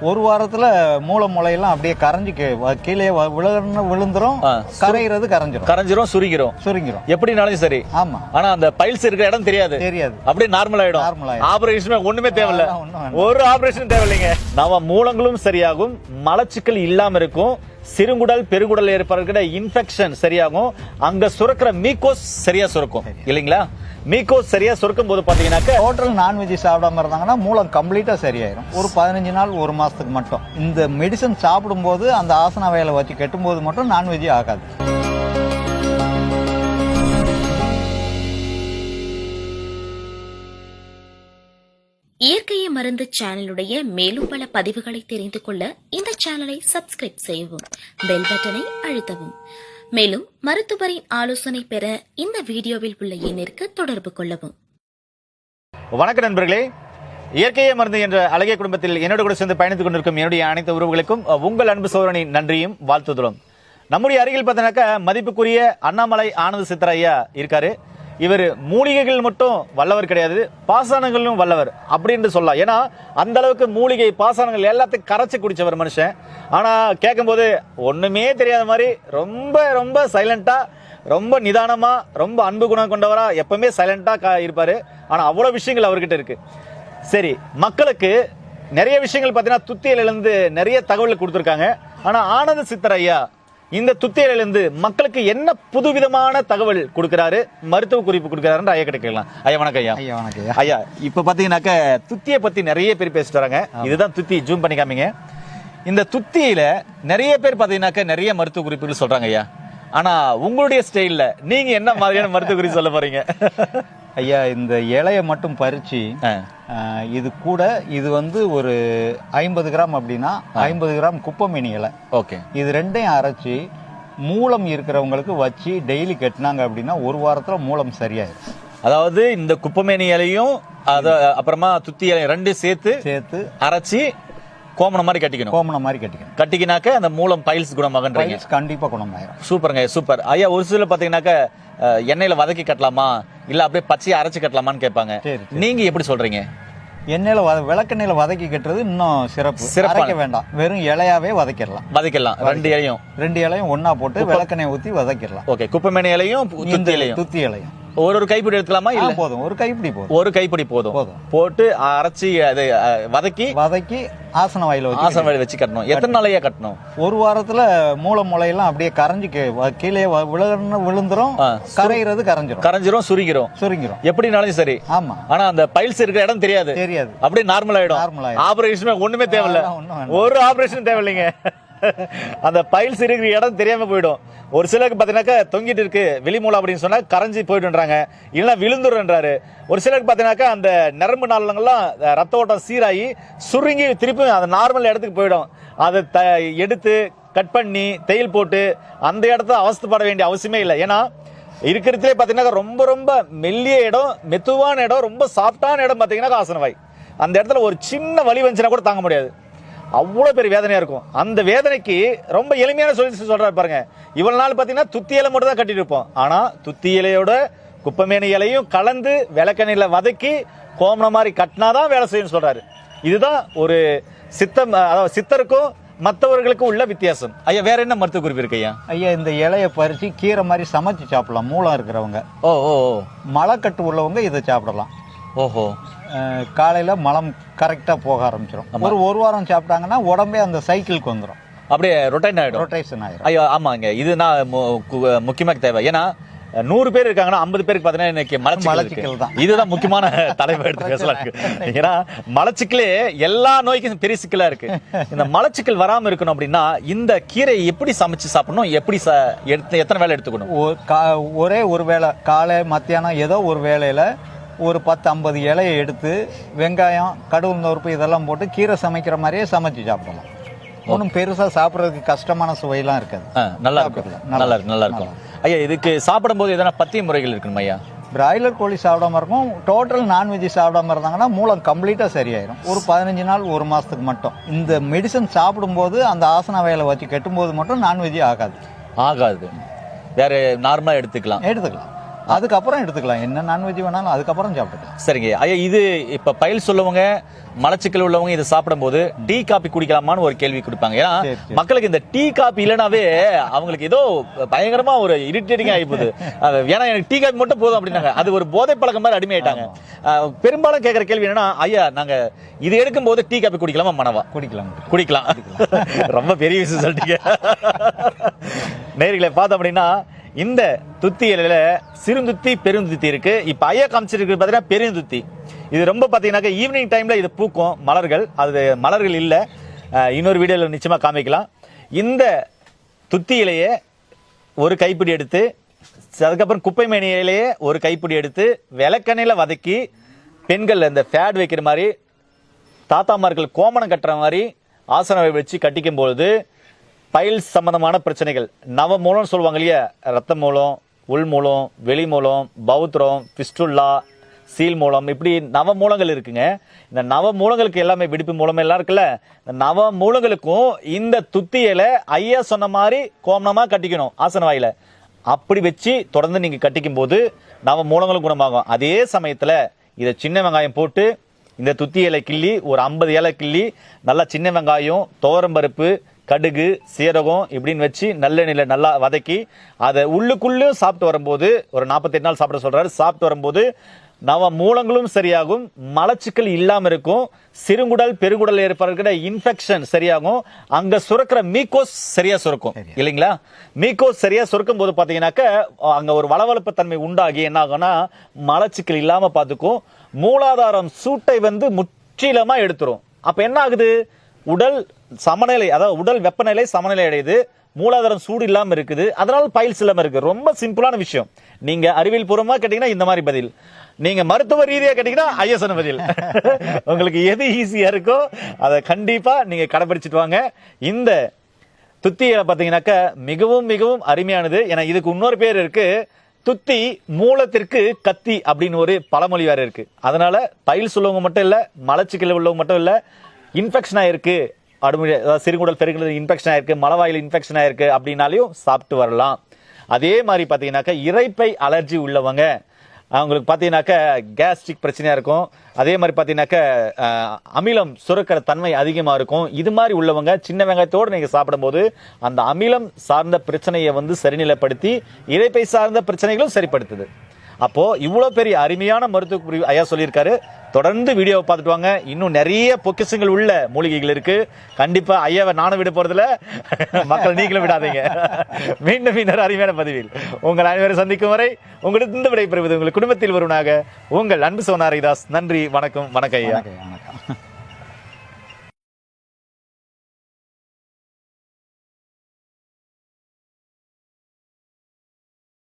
ஒரு வாரத்துல மூளை முளையெல்லாம் அப்படியே கரைஞ்சு கீழே வ- விழுன்னு விழுந்துரும். கரையிறது கரைஞ்சிரும். கரைஞ்சிரும் சுருங்கிரும். சுருங்கிரும். எப்படினாலும் சரி. ஆமா. ஆனா அந்த பைல்ஸ் இருக்கிற இடம் தெரியாது. தெரியாது. அப்படியே நார்மல் ஆயிடும். ஆயிடும். ஆபரேஷன் ஒண்ணுமே தேவையில்ல. ஒரு ஆபரேஷன் தேவையில்லைங்க. நம்ம மூலங்களும் சரியாகும். மலச்சிக்கல் இல்லாம இருக்கும். சிறுகுடல் பெருகுடல் ஏற்படுகிற இன்ஃபெக்ஷன் சரியாகும். அங்க சுரக்கிற மீகோஸ் சரியா சுரக்கும். இல்லைங்களா? மீகோஸ் சரியா சுரக்கும் போது பாத்தீங்கன்னாக்க டோட்டல் நான்வெஜ் சாப்பிடாம இருந்தாங்கன்னா மூலம் கம்ப்ளீட்டா சரியாயிரும். ஒரு பதினஞ்சு நாள் ஒரு மாசத்துக்கு மட்டும். இந்த மெடிசன் சாப்பிடும்போது அந்த ஆசன வேலை வச்சு கெட்டும்போது மட்டும் நான்வெஜ் ஆகாது. மருந்து சேனலுடைய மேலும் பல பதிவுகளை தெரிந்து கொள்ள இந்த சேனலை சப்ஸ்கிரைப் செய்யவும் பெல் பட்டனை அழுத்தவும். மேலும் மருத்துவரின் ஆலோசனை பெற இந்த வீடியோவில் உள்ள எண்ணிற்கு தொடர்பு கொள்ளவும். வணக்கம் நண்பர்களே. இயற்கையை மருந்து என்ற அழகிய குடும்பத்தில் என்னோட கூட சேர்ந்து பயணித்துக் கொண்டிருக்கும் என்னுடைய அனைத்து உறவுகளுக்கும் உங்கள் அன்பு சோதரனின் நன்றியும் வாழ்த்துதலும். நம்முடைய அருகில் பார்த்தீங்கன்னாக்கா மதிப்புக்குரிய அண்ணாமலை ஆனந்த சித்தரையா இருக்காரு. இவர் மூலிகைகள் மட்டும் வல்லவர் கிடையாது பாசனங்களும் வல்லவர் அப்படின்னு சொல்லலாம். ஏன்னா அந்த அளவுக்கு மூலிகை பாசனங்கள் எல்லாத்தையும் கரைச்சி குடிச்சவர் மனுஷன். ஆனா கேட்கும்போது ஒண்ணுமே தெரியாத மாதிரி ரொம்ப ரொம்ப சைலண்டா ரொம்ப நிதானமா ரொம்ப அன்பு குணம் கொண்டவரா எப்பவுமே சைலண்டா இருப்பாரு. ஆனா அவ்வளவு விஷயங்கள் அவர்கிட்ட இருக்கு. சரி மக்களுக்கு நிறைய விஷயங்கள் பார்த்தீங்கன்னா துத்தியிலிருந்து நிறைய தகவல் கொடுத்துருக்காங்க. ஆனா ஆனந்த சித்தர் ஐயா இந்த துத்தியிலிருந்து மக்களுக்கு என்ன புதுவிதமான தகவல் கொடுக்கிறாரு? மருத்துவ குறிப்பு கொடுக்கிறாருன்னு ஐயா கிட்ட கேட்கலாம். ஐயா வணக்கம் ஐயா. ஐயா வணக்கம் ஐயா. ஐயா இப்ப பாத்தீங்கன்னாக்க துத்தியை பத்தி நிறைய பேர் பேசிட்டு வராங்க. இதுதான் துத்தி. ஜூம் பண்ணி காமிங்க. இந்த துத்தியில நிறைய பேர் பாத்தீங்கன்னாக்க நிறைய மருத்துவ குறிப்புகள் சொல்றாங்க ஐயா. ஆனா உங்களுடைய ஸ்டைல்ல நீங்க என்ன மாதிரியான மருத்துவ குறிப்பு சொல்ல போறீங்க? ஐயா இந்த இலையை மட்டும். ஆஹ், இது கூட இது வந்து ஒரு ஐம்பது கிராம் அப்படின்னா ஐம்பது கிராம் குப்பமேனி இலை. ஓகே. இது ரெண்டையும் அரைச்சி மூலம் இருக்கிறவங்களுக்கு வச்சு டெய்லி கட்டினாங்க அப்படின்னா ஒரு வாரத்துல மூலம் சரியாயிரும். அதாவது இந்த குப்பமேனி இலையும் அத அப்புறமா துத்தி இலையும் ரெண்டும் சேர்த்து சேர்த்து அரைச்சி கோமணம் மாதிரி கட்டிக்கணும். கோமணம் மாதிரி கட்டிக்கணும். கட்டிக்கினாக்க அந்த மூலம் பைல்ஸ் குணமாகன்றீங்க. பைல்ஸ் கண்டிப்பா குணமாயிரும். சூப்பருங்க சூப்பர். ஐயா ஒரு சில பாத்தீங்கன்னாக்க அஹ், எண்ணெயில வதக்கி கட்டலாமா? இல்ல அப்படியே பச்சையா அரைச்சு கட்டலாமான்னு கேட்பாங்க. சரி, நீங்க எப்படி சொல்றீங்க? எண்ணெயில வத விளக்கெண்ணெயில வதக்கி கட்டுறது இன்னும் சிறப்பு. அரைக்க வேண்டாம். வெறும் இலையாவே வதக்கிடலாம். வதக்கலாம் ரெண்டு இலையும். ரெண்டு இலையும் ஒண்ணா போட்டு விளக்கெண்ணெய் ஊத்தி வதக்கிடலாம். ஓகே குப்பமேனி இலையும் துத்தி இலையும். துத்தி இலையும். ஒரு ஒரு கைப்பிடி எடுத்துக்கலாமா? இல்ல. போதும். ஒரு கைப்பிடி போதும். ஒரு கைப்பிடி போதும். போதும். போட்டு அரைச்சி அதை வதக்கி வதக்கி ஆசன வாயில வச்சு ஆசன வழி வச்சு கட்டணும். எத்தனை நாளையா கட்டணும்? ஒரு வாரத்துல மூளை முளையெல்லாம் அப்படியே கரைஞ்சு கீழே வ- விழுன்னு விழுந்துரும். ஆ, கரையிறது கரைஞ்சிரும். கரைஞ்சிரும் சுருங்கிரும். சுருங்கிரும். எப்படினாலும் சரி. ஆமா. ஆனா அந்த பைல்ஸ் இருக்கிற இடம் தெரியாது. தெரியாது. அப்படியே நார்மல் ஆயிடும். ஆபரேஷன் ஒண்ணுமே தேவையில்ல. ஒரு ஆபரேஷன் தேவையில்லைங்க. அந்த பைல்ஸ் இருக்கிற இடம் தெரியாம போயிடும். ஒரு சிலருக்கு பார்த்தீங்கன்னாக்கா தொங்கிட்டு இருக்கு வெளிமூலம் அப்படின்னு சொன்னா கரைஞ்சி போயிடுன்றாங்க இல்லைன்னா விழுந்துருன்றாரு ஒரு சிலருக்கு பார்த்தீங்கன்னாக்கா அந்த நரம்பு நாளங்கள்லாம் ரத்த ஓட்டம் சீராகி சுருங்கி திருப்பி அந்த நார்மல் இடத்துக்கு போயிடும். அதை த எடுத்து கட் பண்ணி தையல் போட்டு அந்த இடத்த அவஸ்தப்பட வேண்டிய அவசியமே இல்லை. ஏன்னா இருக்கிறதுலே பார்த்தீங்கன்னா ரொம்ப ரொம்ப மெல்லிய இடம் மெதுவான இடம் ரொம்ப சாஃப்டான இடம் பார்த்தீங்கன்னா ஆசனவாய். அந்த இடத்துல ஒரு சின்ன வலி வந்துச்சுன்னா கூட தாங்க முடியாது. அவ்வளோ பெரிய வேதனையா இருக்கும். அந்த வேதனைக்கு ரொம்ப எளிமையான சொல்லி சொல்றாரு பாருங்க. இவ்வளவு நாள் பார்த்தீங்கன்னா துத்தி இலை மட்டும் தான் கட்டிட்டு இருப்போம். ஆனா துத்தி இலையோட குப்பமேனி இலையும் கலந்து விளக்கெண்ணெயில வதக்கி கோமணம் மாதிரி கட்டினாதான் வேலை செய்யும்னு சொல்றாரு. இதுதான் ஒரு சித்தம் அதாவது சித்தருக்கும் மற்றவர்களுக்கும் உள்ள வித்தியாசம். ஐயா வேற என்ன மருத்துவ குறிப்பு இருக்கு ஐயா? ஐயா இந்த இலையை பறிச்சு கீரை மாதிரி சமைச்சு சாப்பிடலாம். மூலம் இருக்கிறவங்க. ஓ ஓ. மலைக்கட்டு உள்ளவங்க இதை சாப்பிடலாம். ஓஹோ. காலையில மலம் கரெக்டா போக ஆரம்பிச்சிடும் ஒரு ஒரு வாரம் சாப்பிட்டாங்கன்னா உடம்பே அந்த சைக்கிளுக்கு வந்துடும் அப்படியே ரொட்டைன் ஆயிடும். ரொட்டேஷன் ஆயிரும். ஐயோ ஆமாங்க. இதுதான் மு- கு- முக்கியமாக தேவை. ஏன்னா நூறு பேர் இருக்காங்கன்னா ஐம்பது பேருக்கு பார்த்தீங்கன்னா இன்னைக்கு மலச்சிக்கல். தான். இதுதான் முக்கியமான தலைமை எடுத்து பேசலாம். இருக்கு. ஏன்னா மலச்சிக்கலே எல்லா நோய்க்கும் பெரிய சிக்கலா இருக்கு. இந்த மலச்சிக்கல் வராம இருக்கணும் அப்படின்னா இந்த கீரை எப்படி சமைச்சு சாப்பிடணும்? எப்படி ச- எடுத்து எத்தனை வேலை எடுத்துக்கணும்? ஒரே ஒரு வேளை காலை மத்தியானம் ஏதோ ஒரு வேளையில ஒரு பத்து ஐம்பது இலையை எடுத்து வெங்காயம் கடுகு நொறுப்பு இதெல்லாம் போட்டு கீரை சமைக்கிற மாதிரியே சமைச்சு சாப்பிடலாம் ஒன்றும் பெருசா சாப்பிட்றதுக்கு கஷ்டமான சுவையெல்லாம் இருக்காது. நல்லா இருக்கும். நல்லா இருக்கும் நல்லா இருக்கும். ஐயா இதுக்கு சாப்பிடும்போது எதனா பத்திய முறைகள் இருக்கணும் ஐயா? பிராய்லர் கோழி சாப்பிடாம இருக்கும். டோட்டல் நான்வெஜ் சாப்பிடாம இருந்தாங்கன்னா மூலம் கம்ப்ளீட்டா சரியாயிரும். ஒரு பதினஞ்சு நாள் ஒரு மாசத்துக்கு மட்டும். இந்த மெடிசன் சாப்பிடும்போது அந்த ஆசன வேலை வச்சு கெட்டும்போது மட்டும் நான்வெஜ் ஆகாது. ஆகாது. வேற நார்மலா எடுத்துக்கலாம். எடுத்துக்கலாம். அதுக்கப்புறம் எடுத்துக்கலாம். என்ன நான்வெஜ் வேணாலும் அதுக்கப்புறம் சாப்பிட்டுக்கலாம். சரிங்க. ஐயா இது இப்ப பயில் சொல்லவங்க மலச்சிக்கல் உள்ளவங்க இதை சாப்பிடும்போது டீ காபி குடிக்கலாமான்னு ஒரு கேள்வி கொடுப்பாங்க. ஏன்னா. மக்களுக்கு இந்த டீ காபி இல்லைனாவே அவங்களுக்கு ஏதோ பயங்கரமா ஒரு இரிட்டேட்டிங் ஆகி போகுது. ஏன்னா எனக்கு டீ காபி மட்டும் போதும் அப்படின்னாங்க. அது ஒரு போதை பழக்கம் மாதிரி அடிமையாயிட்டாங்க. பெரும்பாலும் கேட்கிற கேள்வி என்னன்னா ஐயா நாங்க இது எடுக்கும்போது டீ காபி குடிக்கலாமா மனவா குடிக்கலாம் குடிக்கலாம். ரொம்ப பெரிய விஷயம் சொல்லிட்டீங்க. நேர்களை பார்த்தோம் அப்படின்னா இந்த துத்தியில சிறுந்துத்தி பெருந்துத்தி இருக்கு. இப்ப ஐயா காமிச்சிருக்கு பாத்தீங்கன்னா பெருந்துத்தி. இது ரொம்ப பாத்தீங்கன்னாக்க ஈவினிங் டைம்ல இது பூக்கும் மலர்கள். அது மலர்கள் இல்ல. இன்னொரு வீடியோல நிச்சயமா காமிக்கலாம். இந்த துத்தி ஒரு கைப்பிடி எடுத்து அதுக்கப்புறம் குப்பை மேனி இலையே ஒரு கைப்பிடி எடுத்து விளக்கெண்ணெயில வதக்கி பெண்கள் இந்த ஃபேட் வைக்கிற மாதிரி தாத்தாமார்கள் கோமணம் கட்டுற மாதிரி ஆசனம் வச்சு கட்டிக்கும் பொழுது பைல் சம்பந்தமான பிரச்சனைகள். நவ மூலம்னு சொல்லுவாங்க இல்லையா? ரத்த மூலம் உள் மூலம் வெளி மூலம் பௌத்திரம் பிஸ்டுல்லா சீல் மூலம் இப்படி நவ மூலங்கள் இருக்குங்க. இந்த நவ மூலங்களுக்கு எல்லாமே விடுப்பு மூலம் எல்லாம் இருக்குல்ல? இந்த நவ மூலங்களுக்கும் இந்த துத்தியில ஐயா சொன்ன மாதிரி கோமனமாக கட்டிக்கணும் ஆசன வாயில. அப்படி வச்சு தொடர்ந்து நீங்கள் கட்டிக்கும் போது நவ மூலங்களும் குணமாகும். அதே சமயத்தில் இதை சின்ன வெங்காயம் போட்டு இந்த துத்தி இலை கிள்ளி ஒரு ஐம்பது இலை கிள்ளி நல்லா சின்ன வெங்காயம் துவரம்பருப்பு கடுகு சீரகம் இப்படின்னு வச்சு நல்லெண்ணெயில் நல்லா வதக்கி அதை உள்ளுக்குள்ளேயும் சாப்பிட்டு வரும்போது ஒரு நாற்பத்தெட்டு நாள் சாப்பிட சொல்றாரு சாப்பிட்டு வரும்போது நவ மூலங்களும் சரியாகும் மலச்சிக்கல் இல்லாம இருக்கும் சிறுகுடல் பெருங்குடல் ஏற்படுகிற இன்ஃபெக்ஷன் சரியாகும் அங்க சுரக்கிற மீக்கோஸ் சரியா சுரக்கும் இல்லைங்களா? மீக்கோஸ் சரியா சுரக்கும் போது பாத்தீங்கன்னாக்க அங்க ஒரு வளவளப்பு தன்மை உண்டாகி என்ன ஆகும்னா மலச்சிக்கல் இல்லாம பாத்துக்கும் மூலாதாரம் சூட்டை வந்து முற்றிலுமா எடுத்துரும். அப்ப என்ன ஆகுது? உடல் சமநிலை அதாவது உடல் வெப்பநிலை சமநிலை அடையுது மூலாதாரம் சூடு இல்லாமல் இருக்குது. அதனால் பைல்ஸ் இல்லாமல் இருக்குது ரொம்ப சிம்பிளான விஷயம். நீங்கள் அறிவியல் பூர்வமாக கேட்டிங்கன்னா இந்த மாதிரி பதில். நீங்கள் மருத்துவ ரீதியாக கேட்டிங்கன்னா ஐஎஸ்என் பதில். உங்களுக்கு எது ஈஸியாக இருக்கோ அதை கண்டிப்பாக நீங்கள் கடைப்பிடிச்சிட்டு வாங்க. இந்த துத்தியை பார்த்தீங்கன்னாக்கா மிகவும் மிகவும் அருமையானது. ஏன்னா இதுக்கு இன்னொரு பேர் இருக்குது துத்தி மூலத்திற்கு கத்தி அப்படின்னு ஒரு பழமொழி வேற இருக்கு. அதனால பயில் உள்ளவங்க மட்டும் இல்லை மலச்சிக்கல் உள்ளவங்க மட்டும் இல்லை இன்ஃபெக்ஷன் ஆயிருக்கு. அடுமுடி அதாவது சிறுகுடல் பெருங்குடல் இன்ஃபெக்ஷன் ஆயிருக்கு மலவாயில் இன்ஃபெக்ஷன் ஆயிருக்கு அப்படின்னாலையும் சாப்பிட்டு வரலாம். அதே மாதிரி பார்த்தீங்கன்னாக்கா இறைப்பை அலர்ஜி உள்ளவங்க அவங்களுக்கு பார்த்தீங்கன்னாக்க கேஸ்ட்ரிக் பிரச்சனையாக இருக்கும். அதே மாதிரி பார்த்தீங்கன்னாக்க அமிலம் சுரக்கிற தன்மை அதிகமாக இருக்கும். இது மாதிரி உள்ளவங்க சின்ன வெங்காயத்தோடு நீங்கள் சாப்பிடும்போது அந்த அமிலம் சார்ந்த பிரச்சனையை வந்து சரிநிலைப்படுத்தி இறைப்பை சார்ந்த பிரச்சனைகளும் சரிப்படுத்துது. அப்போ இவ்வளோ பெரிய அருமையான மருத்துவ குறி ஐயா சொல்லியிருக்காரு. தொடர்ந்து வீடியோவை பார்த்துட்டு வாங்க. இன்னும் நிறைய பொக்கிஷங்கள் உள்ள மூலிகைகள் இருக்கு. கண்டிப்பா ஐயாவை நானும் விட போறதுல மக்கள் நீங்களும் விடாதீங்க. மீண்டும் இன்னொரு அருமையான பதிவில் உங்கள் அனைவரும் சந்திக்கும் வரை உங்களுக்கு இந்த விடைபெறுவது உங்கள் குடும்பத்தில் வருவனாக உங்கள் அன்பு சோனாரிதாஸ். நன்றி வணக்கம் வணக்கம் ஐயா.